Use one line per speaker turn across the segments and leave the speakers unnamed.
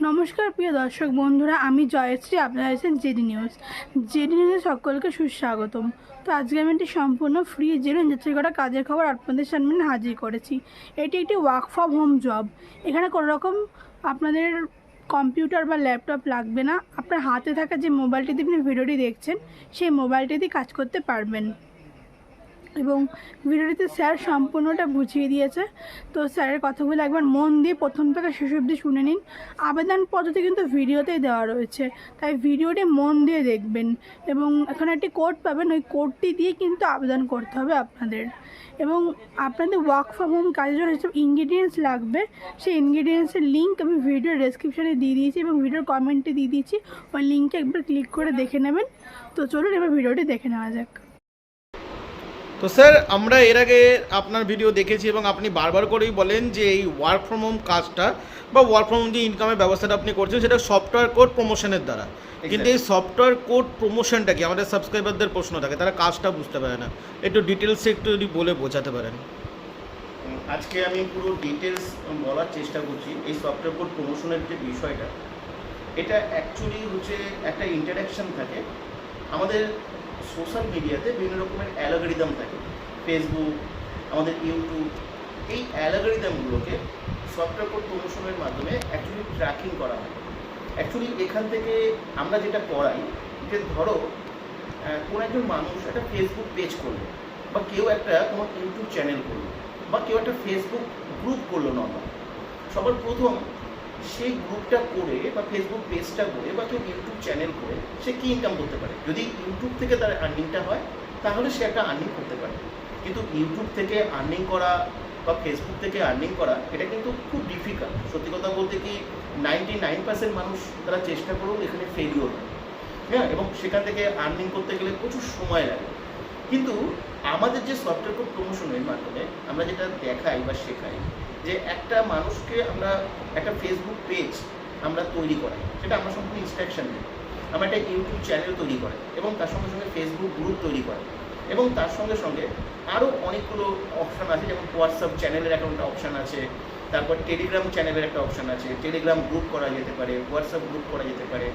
নমস্কার, প্রিয় দর্শক বন্ধুরা, আমি জয়শ্রী, আপনারা আছেন জেডি নিউজ। জেডি নিউজে সকলকে সুস্বাগতম। তো আজকে আমি একটি সম্পূর্ণ ফ্রি জেরো ইন্ডাস্ট্রি করা কাজের খবর আপনাদের সামনে হাজির করেছি। এটি একটি ওয়ার্ক ফ্রম হোম জব এখানে কোনো রকম আপনাদের কম্পিউটার বা ল্যাপটপ লাগবে না। আপনার হাতে থাকা যে মোবাইলটিতে আপনি ভিডিওটি দেখছেন, সেই মোবাইলটিতে কাজ করতে পারবেন। এবং ভিডিওটিতে স্যার সম্পূর্ণটা বুঝিয়ে দিয়েছে। তো স্যারের কথাগুলো একবার মন দিয়ে প্রথম থেকে শেষ অবধি শুনে নিন। আবেদন পদ্ধতি কিন্তু ভিডিওতেই দেওয়া রয়েছে, তাই ভিডিওটি মন দিয়ে দেখবেন এবং এখানে একটি কোড পাবেন, ওই কোডটি দিয়ে কিন্তু আবেদন করতে হবে আপনাদের। এবং আপনাদের ওয়ার্ক ফ্রম হোম কাজের জন্য যেসব ইনগ্রিডিয়েন্টস লাগবে, সেই ইনগ্রিডিয়েন্টসের লিঙ্ক আমি ভিডিওর ডেসক্রিপশানে দিয়ে দিয়েছি এবং ভিডিওর কমেন্টে দিয়ে দিয়েছি। ওই লিঙ্কে একবার ক্লিক করে দেখে নেবেন। তো চলুন এবার ভিডিওটি দেখে নেওয়া যাক।
তো স্যার আমরা এর আগে আপনার ভিডিও দেখেছি এবং আপনি বারবার করেই বলেন যে এই ওয়ার্ক ফ্রম হোম কাজটা বা ওয়ার্ক ফ্রম হোম যে ইনকামের ব্যবস্থাটা আপনি করছেন সেটা সফটওয়্যার কোড প্রমোশনের দ্বারা। কিন্তু এই সফটওয়্যার কোড প্রমোশনটা কি? আমাদের সাবস্ক্রাইবারদের প্রশ্ন থাকে তারা কাজটা বুঝতে পারে না। একটু ডিটেলসে একটু যদি বলে বোঝাতে পারেন।
আজকে আমি পুরো ডিটেলস বলার চেষ্টা করছি এই সফটওয়্যার কোড প্রমোশনের যে বিষয়টা এটা অ্যাকচুয়ালি হচ্ছে একটা ইন্টারাকশন থাকে। আমাদের সোশ্যাল মিডিয়াতে বিভিন্ন রকমের অ্যালগোরিদম থাকে। ফেসবুক আমাদের ইউটিউব এই অ্যালগোরিদমগুলোকে সফটওয়্যার কোড প্রমোশনের মাধ্যমে অ্যাকচুয়ালি ট্র্যাকিং করা হয়। অ্যাকচুয়ালি এখান থেকে আমরা যেটা করাই যে ধরো কোনো একজন মানুষ একটা ফেসবুক পেজ করল, বা কেউ একটা কোনো ইউটিউব চ্যানেল করল, বা কেউ একটা ফেসবুক গ্রুপ করল নর্মাল সবার প্রথম সেই গ্রুপটা করে বা ফেসবুক পেজটা করে বা কেউ ইউটিউব চ্যানেল করে, সে কী ইনকাম করতে পারে? যদি ইউটিউব থেকে তার আর্নিংটা হয়, তাহলে সে একটা আর্নিং করতে পারে। কিন্তু ইউটিউব থেকে আর্নিং করা বা ফেসবুক থেকে আর্নিং করা, এটা কিন্তু খুব ডিফিকাল্ট সত্যি কথা বলতে কি নাইনটি নাইন পার্সেন্ট মানুষ তারা চেষ্টা করেও এখানে ফেলিওর হয়। হ্যাঁ? এবং সেখান থেকে আর্নিং করতে গেলে প্রচুর সময় লাগে। কিন্তু আমাদের যে সফটওয়্যার প্রমোশনের মাধ্যমে আমরা যেটা দেখাই বা শেখাই যে একটা মানুষকে আমরা একটা ফেসবুক পেজ আমরা তৈরি করাই, সেটা আমরা সম্পূর্ণ ইনস্ট্রাকশন দিই আমরা একটা ইউটিউব চ্যানেল তৈরি করাই এবং তার সঙ্গে সঙ্গে ফেসবুক গ্রুপ তৈরি করাই। এবং তার সঙ্গে সঙ্গে আরও অনেকগুলো অপশান আছে, যেমন হোয়াটসঅ্যাপ চ্যানেলের একটা অপশান আছে, তারপর টেলিগ্রাম চ্যানেলের একটা অপশান আছে টেলিগ্রাম গ্রুপ করা যেতে পারে হোয়াটসঅ্যাপ গ্রুপ করা যেতে পারে।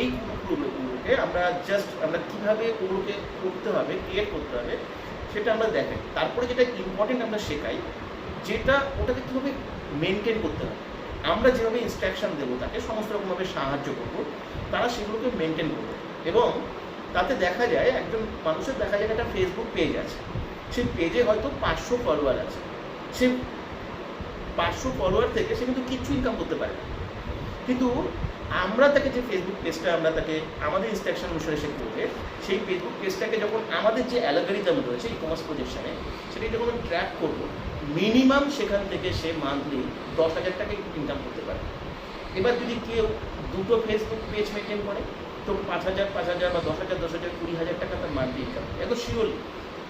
এই গ্রুপগুলোকে আমরা জাস্ট আমরা কীভাবে ওগুলোকে করতে হবে ক্রিয়েট করতে হবে, সেটা আমরা দেখাই। তারপরে যেটা ইম্পর্টেন্ট আমরা শেখাই যেটা ওটাকে কীভাবে মেনটেন করতে হবে? আমরা যেভাবে ইনস্ট্রাকশন দেবো, তাকে সমস্ত রকমভাবে সাহায্য করব, তারা সেগুলোকে মেনটেন করবে। এবং তাতে দেখা যায়, একজন মানুষের দেখা যায় একটা ফেসবুক পেজ আছে। সেই পেজে হয়তো পাঁচশো ফলোয়ার আছে। সে পাঁচশো ফলোয়ার থেকে সে কিন্তু কিচ্ছু ইনকাম করতে পারে না। কিন্তু আমরা তাকে যে ফেসবুক পেজটা আমরা তাকে, আমাদের ইনস্ট্রাকশন অনুসারে সে করবে, সেই ফেসবুক পেজটাকে যখন আমাদের যে অ্যালগারিদম রয়েছে ই কমার্স প্রজেকশনে সেটাকে যখন ট্র্যাক করব মিনিমাম সেখান থেকে সে মান্থলি দশ হাজার টাকা একটু ইনকাম করতে পারে। এবার যদি কেউ দুটো ফেসবুক পেজ মেনটেন করে, তো পাঁচ হাজার পাঁচ হাজার বা দশ হাজার দশ হাজার, কুড়ি হাজার টাকা তার মান্থলি ইনকাম এত শিওরলি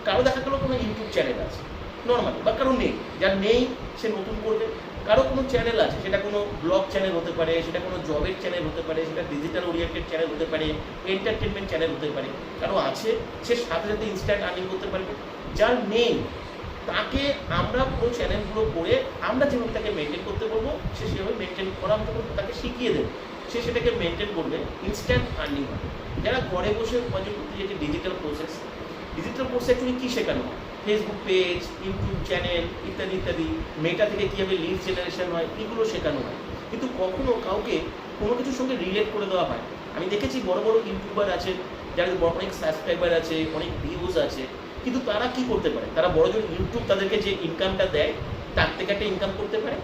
কারও দেখা গেলো কোনো ইউটিউব চ্যানেল আছে নর্মালি বা কারও নেই, যার নেই সে নতুন করবে। কারও কোনো চ্যানেল আছে, সেটা কোনো ব্লগ চ্যানেল হতে পারে, সেটা কোনো জবের চ্যানেল হতে পারে, সেটা ডিজিটাল ওরিয়েন্টেড চ্যানেল হতে পারে এন্টারটেনমেন্ট চ্যানেল হতে পারে। কারও আছে, সে সাথে সাথে ইনস্ট্যান্ট আর্নিং করতে পারবে। যার নেই তাকে আমরা পুরো চ্যানেলগুলো করে আমরা যেভাবে তাকে মেনটেন করতে বলব, সে সেভাবে মেনটেন করা তখন তাকে শিখিয়ে দেবে। সে সেটাকে মেনটেন করবে ইনস্ট্যান্ট আর্নিং হবে। যারা ঘরে বসে উপার্জন করতে যেটি digital process digital process actually কী শেখানো? ফেসবুক পেজ ইউটিউব চ্যানেল ইত্যাদি ইত্যাদি। মেটা থেকে কীভাবে লিড জেনারেশন হয়, এগুলো শেখানো হয়। কিন্তু কখনো কাউকে কোনো কিছুর সঙ্গে রিলেট করে দেওয়া হয় আমি দেখেছি বড় বড় ইউটিউবার আছে, যাদের বড় অনেক সাবস্ক্রাইবার আছে, অনেক ভিউজ আছে। কিন্তু তারা কি করতে পারে? তারা বড় জোর ইউটিউব তাদেরকে যে ইনকামটা দেয়, তার থেকে একটা ইনকাম করতে পারে?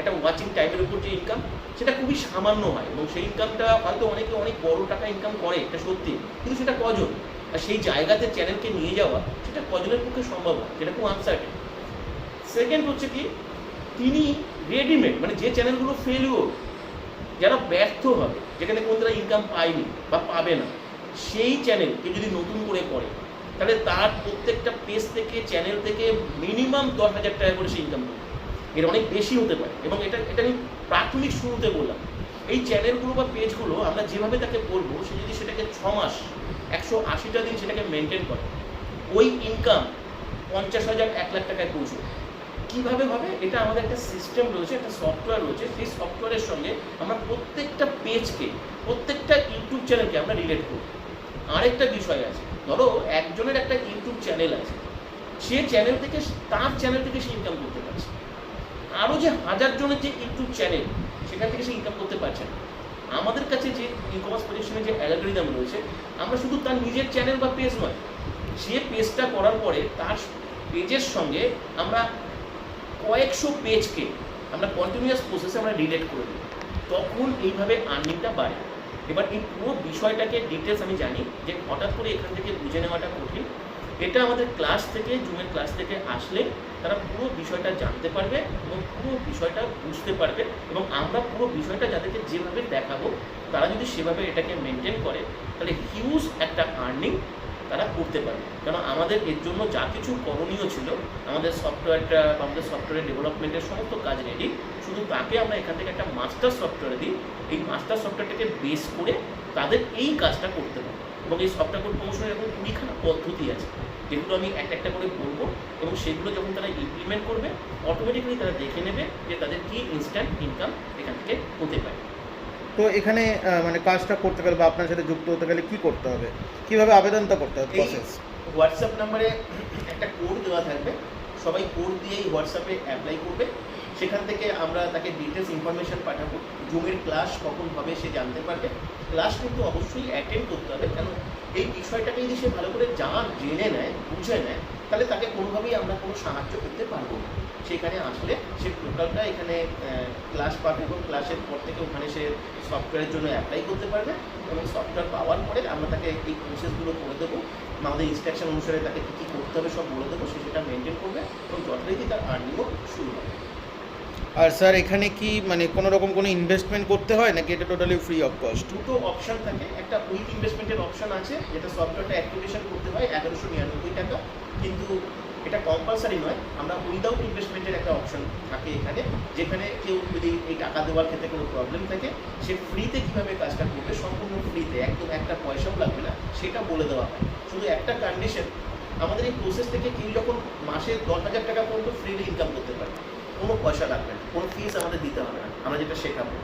একটা ওয়াচিং টাইমের উপর যে ইনকাম সেটা খুবই সামান্য হয় এবং সেই ইনকামটা হয়তো অনেকে অনেক বড় টাকা ইনকাম করে, এটা সত্যি। কিন্তু সেটা কজন? আর সেই জায়গাতে চ্যানেলকে নিয়ে যাওয়া, সেটা কজনের পক্ষে সম্ভব হয়? সেটা খুব আনসার্টেন সেকেন্ড হচ্ছে কি, তিনি রেডিমেড মানে যে চ্যানেলগুলো ফেলিওর যারা ব্যর্থ হবে, যেখানে কোনো তারা ইনকাম পায়নি বা পাবে না, সেই চ্যানেলকে যদি নতুন করে করে তাহলে তার প্রত্যেকটা পেজ থেকে চ্যানেল থেকে মিনিমাম দশ হাজার টাকা করে সে ইনকাম করবে এর অনেক বেশি হতে পারে। এবং এটা এটা আমি প্রাথমিক শুরুতে বললাম। এই চ্যানেলগুলো বা পেজগুলো আমরা যেভাবে তাকে বলব, সে যদি সেটাকে ছ মাস, একশো আশিটা দিন সেটাকে মেনটেন করে, ওই ইনকাম পঞ্চাশ হাজার, এক লাখ টাকায় পৌঁছবে। কীভাবে হবে এটা আমাদের একটা সিস্টেম রয়েছে, একটা সফটওয়্যার রয়েছে। সেই সফটওয়্যারের সঙ্গে আমরা প্রত্যেকটা পেজকে প্রত্যেকটা ইউটিউব চ্যানেলকে আমরা রিলেট করব। আরেকটা বিষয় আছে ধরো একজনের একটা ইউটিউব চ্যানেল আছে, সে চ্যানেল থেকে তার চ্যানেল থেকে সে ইনকাম করতে পারছে। আরও যে হাজার জনের যে ইউটিউব চ্যানেল সেখান থেকে সে ইনকাম করতে পারছে না। আমাদের কাছে যে ই কমার্স প্রজেকশনের যে অ্যালগোরিদম রয়েছে, আমরা শুধু তার নিজের চ্যানেল বা পেজ নয়, সে পেজটা করার পরে তার পেজের সঙ্গে আমরা কয়েকশো পেজকে আমরা কন্টিনিউয়াস প্রসেসে আমরা রিলেট করে দিই তখন এইভাবে আর্নিংটা বাড়ে। এবার এই পুরো বিষয়টাকে ডিটেলস আমি জানি যে হঠাৎ করে এখান থেকে বুঝে নেওয়াটা কঠিন। এটা আমাদের ক্লাস থেকে জুমের ক্লাস থেকে আসলে তারা পুরো বিষয়টা জানতে পারবে এবং পুরো বিষয়টা বুঝতে পারবে এবং আমরা পুরো বিষয়টা যাদেরকে যেভাবে দেখাবো, তারা যদি সেভাবে এটাকে মেনটেন করে, তাহলে হিউজ একটা আর্নিং তারা করতে পারবে। কারণ আমাদের এর জন্য যা কিছু করণীয় ছিল, আমাদের সফটওয়্যারটা বা আমাদের সফটওয়্যার ডেভেলপমেন্টের সমস্ত কাজ রেডি শুধু তাকে আমরা এখান থেকে একটা মাস্টার সফটওয়্যার দিই, এই মাস্টার সফটওয়্যারটাকে বেস করে তাদের এই কাজটা করতে হবে। এবং এই সফটওয়্যার কোড প্রমোশনের এরকম কুড়িখানা পদ্ধতি আছে, যেগুলো আমি একটা একটা করে বলব এবং সেগুলো যখন তারা ইমপ্লিমেন্ট করবে অটোমেটিক্যালি তারা দেখে নেবে যে তাদের কি ইনস্ট্যান্ট ইনকাম এখান থেকে হতে পারে।
তো এখানে মানে কাজটা করতে গেলে বা আপনার সাথে যুক্ত হতে গেলে কি করতে হবে? কীভাবে আবেদনটা করতে হবে প্রসেস
হোয়াটসঅ্যাপ নাম্বারে একটা কোড দেওয়া থাকবে। সবাই কোড দিয়েই হোয়াটসঅ্যাপে অ্যাপ্লাই করবে। সেখান থেকে আমরা তাকে ডিটেলস ইনফরমেশন পাঠাবো। জুমের ক্লাস কখন হবে সে জানতে পারবে। ক্লাস কিন্তু অবশ্যই অ্যাটেন্ড করতে হবে। কেন এই বিষয়টাকে যদি সে ভালো করে জান জেনে নেয় বুঝে নেয় তাহলে তাকে কোনোভাবেই আমরা কোনো সাহায্য করতে পারব না। সেখানে আসলে সে টোটালটা এখানে ক্লাস পাবে এবং ক্লাসের পর থেকে ওখানে সে সফটওয়্যারের জন্য অ্যাপ্লাই করতে পারবে এবং সফটওয়্যার পাওয়ার পরে আমরা তাকে এই প্রসেসগুলো করে দেবো। আমাদের ইনস্ট্রাকশন অনুসারে তাকে কী কী করতে হবে সব বলে দেবো সে সেটা মেনটেন করবে এবং যথারীতি তার আর্নিংও শুরু হবে।
আর স্যার এখানে কি মানে কোনো রকম কোনো ইনভেস্টমেন্ট করতে হয় নাকি এটা টোটালি ফ্রি অফ কস্ট
দুটো অপশন থাকে। একটা উইথ ইনভেস্টমেন্টের অপশন আছে যেটা সফটওয়্যারটা অ্যাক্টিভেশন করতে হয় এগারোশো নিরানব্বই টাকা কিন্তু এটা কম্পালসারি নয়, আমরা উইদাউট ইনভেস্টমেন্টের একটা অপশন থাকে এখানে, যেখানে কেউ যদি এই টাকা দেওয়ার ক্ষেত্রে কোনো প্রবলেম থাকে, সে ফ্রিতে কীভাবে কাজটা করবে? সম্পূর্ণ ফ্রিতে একদম একটা পয়সাও লাগবে না, সেটা বলে দেওয়া হয়। শুধু একটা কন্ডিশন আমাদের এই প্রসেস থেকে কেউ যখন মাসে দশ হাজার টাকা পর্যন্ত ফ্রিলি ইনকাম করতে পারে, কোনো পয়সা লাগবে না, কোনো ফিস আমাদের দিতে হবে না, আমরা যেটা শেখাবো।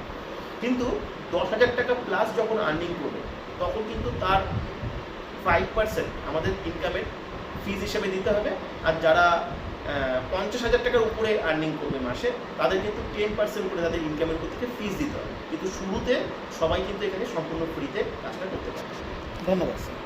কিন্তু দশ হাজার টাকা প্লাস যখন আর্নিং করবে, তখন কিন্তু তার ফাইভ পার্সেন্ট আমাদের ইনকামের ফিজ হিসেবে দিতে হবে। আর যারা পঞ্চাশ হাজার টাকার উপরে আর্নিং করবে মাসে, তাদের কিন্তু টেন পার্সেন্ট করে তাদের ইনকামের উপর থেকে ফিজ দিতে হবে। কিন্তু শুরুতে সবাই কিন্তু এখানে সম্পূর্ণ ফ্রিতে কাজটা করতে পারে
ধন্যবাদ স্যার